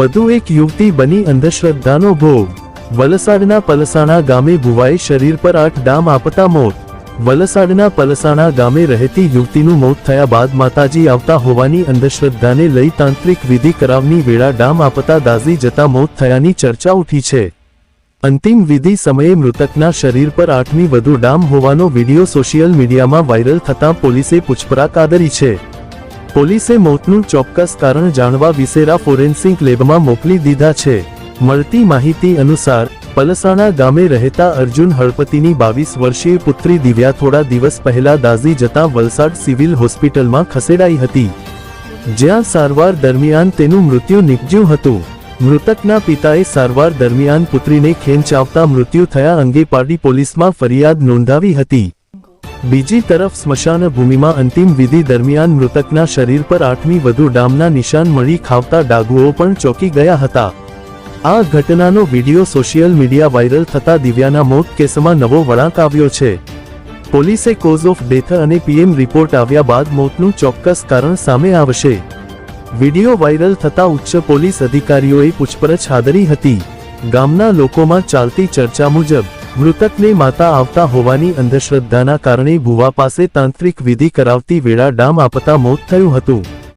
વધુ એક યુવતી બની અંધશ્રદ્ધાનો ભોગ. વલસાડના પલસાણા ગામે ભુવાએ શરીર પર આઠ ડામ આપતા મોત. વલસાડના પલસાણા ગામે રહેતી યુવતીનું મોત થયા બાદ માતાજી આવતા હોવાની અંધશ્રદ્ધાને લઈ તાંત્રિક વિધિ કરાવની વેળા ડામ આપતા દાઝી જતા મોત થયાની ચર્ચા ઉઠી છે. અંતિમ વિધિ સમયે મૃતકના શરીર પર આઠમી વધુ ડામ હોવાનો વીડિયો સોશિયલ મીડિયામાં વાયરલ થતાં પોલીસે પૂછપરછ આદરી છે. પોલીસે મોતનું ચોક્કસ કારણ જાણવા વિસેરા ફોરેન્સિક લેબમાં મોકલી દીધા છે. મળતી માહિતી અનુસાર, પલસાણા ગામે રહેતા અર્જુન હળપતિની બાવીસ વર્ષીય પુત્રી દિવ્યા થોડા દિવસ પહેલા દાઝી જતા વલસાડ સિવિલ હોસ્પિટલમાં ખસેડાઈ હતી. જ્યાં સારવાર દરમિયાન તેનું મૃત્યુ નીપજ્યું હતું. મૃતકના પિતાએ સારવાર દરમિયાન પુત્રીને ખેંચાવતા મૃત્યુ થયા અંગે પારડી પોલીસમાં ફરિયાદ નોંધાવી હતી. બીજી તરફ સ્મશાન ભૂમિમાં અંતિમ વિધિ દરમિયાન મૃતકના શરીર પર આઠમી વધુ ડામના નિશાન મળી ખાવતા ડાઘુઓ પણ ચોંકી ગયા હતા. આ ઘટનાનો વીડિયો સોશિયલ મીડિયા વાયરલ થતા દિવ્યાના મોત કેસમાં નવો વળાંક આવ્યો છે. પોલીસે કોઝ ઓફ ડેથ અને પીએમ રિપોર્ટ આવ્યા બાદ મોતનું ચોક્કસ કારણ સામે આવશે. વીડિયો વાયરલ થતા ઉચ્ચ પોલીસ અધિકારીઓએ પૂછપરછ હાદરી હતી. ગામના લોકોમાં ચાલતી ચર્ચા મુજબ મૃતકને માતા આવતા હોવાની અંધશ્રદ્ધાના કારણે ભુવા પાસે તાંત્રિક વિધિ કરાવતી વેળા ડામ આપતા મોત થયું હતું.